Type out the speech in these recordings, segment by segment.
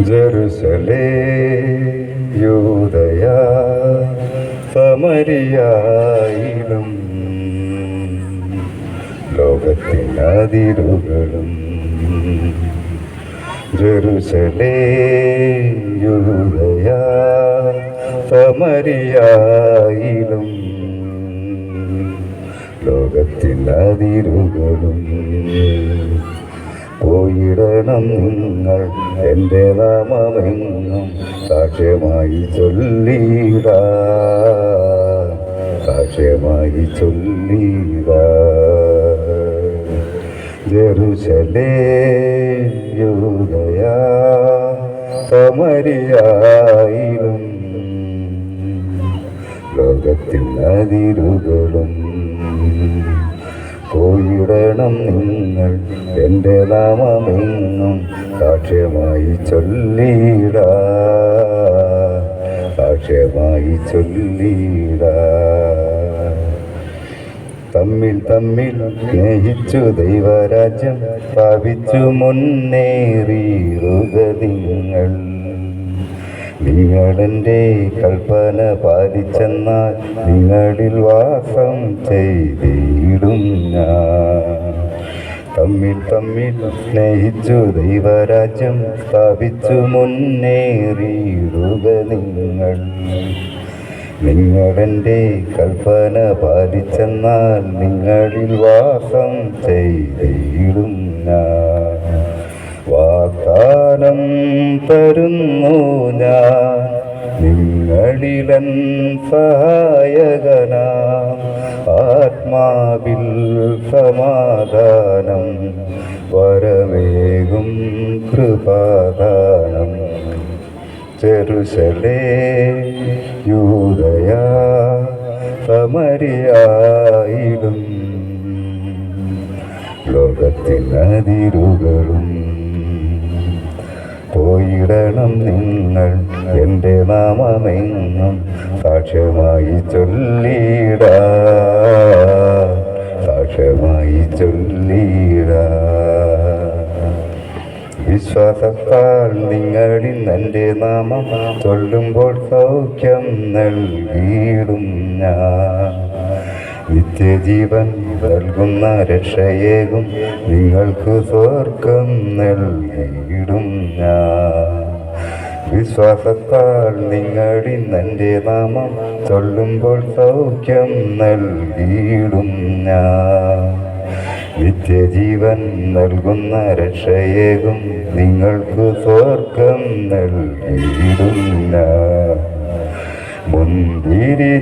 ജെറുസലേ യോദയ സമരിയായിലും ലോകത്തിനതിരുകളും ജെറുസലേ യോദയ സമരിയായിലും ലോകത്തിനതിരുകളും പോയിടണം നിങ്ങൾ എന്റെ നാമമെങ്ങും സാക്ഷ്യമായി ചൊല്ലിട സാക്ഷ്യമായി ചൊല്ലിട ജെറുസലേ യൂതയ സമരിയായിലും ലോകത്തിൽ പോയിടണം നിങ്ങൾ എന്റെ നാമമെന്നും സാക്ഷ്യമായി ചൊല്ലിട സാക്ഷ്യമായി ചൊല്ലിട തമ്മിൽ തമ്മിൽ സ്നേഹിച്ചു ദൈവരാജ്യം സ്ഥാപിച്ചു മുന്നേറിയുക നിങ്ങൾ നിങ്ങളെന്റെ കൽപ്പന പാലിച്ചെന്നാൽ നിങ്ങളിൽ വാസം ചെയ്തിടും ഞാൻ. തമ്മിൽ തമ്മിൽ സ്നേഹിച്ചു ദൈവരാജ്യം സ്ഥാപിച്ചു മുന്നേറിയിടുക നിങ്ങൾ. നിങ്ങളെന്റെ കൽപ്പന പാലിച്ചെന്നാൽ നിങ്ങളിൽ വാസം ചെയ്തിടും ഞാൻ. നിങ്ങളിലൻ സഹായകന. ആത്മാവിൽ സമാധാനം വരവേകും കൃപാദാനം. ചെറുശലേ യൂതയ സമരിയായിലും ലോകത്തിനതിരുകളും പോയിടണം നിങ്ങൾ എന്റെ നാമമെങ്ങും സാക്ഷ്യമായി ചൊല്ലിട. സാക്ഷ്യമായി ചൊല്ലിട. വിശ്വാസത്താൽ നിങ്ങളിൽ എന്റെ നാമം ചൊല്ലുമ്പോൾ സൗഖ്യം നൽകിയിടും ഞാൻ. നിത്യജീവൻ നൽകുന്ന രക്ഷയേകും നിങ്ങൾക്ക് സ്വർഗം നൽകിയിടും ഞാൻ. വിശ്വാസത്താൽ നിങ്ങളിൽ എന്റെ നാമം ചൊല്ലുമ്പോൾ സൗഖ്യം നൽകിയിടും ഞാൻ. നിത്യജീവൻ നൽകുന്ന രക്ഷയേകും നിങ്ങൾക്ക് സ്വർഗം നൽകിയിടും മുന്തിരി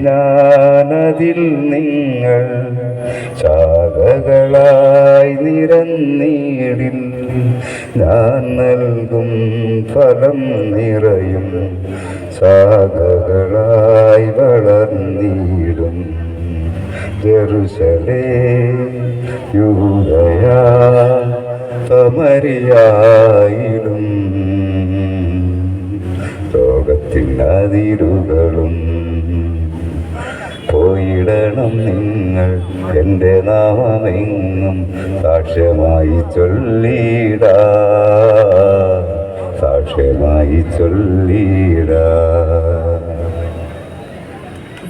ഞാനതിൽ നിങ്ങൾ ശാഖകളായി നിരന്നീടിൽ ഞാൻ നൽകും ഫലം നിറയും ശാഖകളായി വളർന്നിടും ജെറുസലേ യൂതയാ സമരിയായിലും ലോകത്തിനതിരുകളും പോയിടണം നിങ്ങൾ എന്റെ നാമമെങ്ങും സാക്ഷ്യമായി ചൊല്ലിട. സാക്ഷ്യമായി ചൊല്ലിട.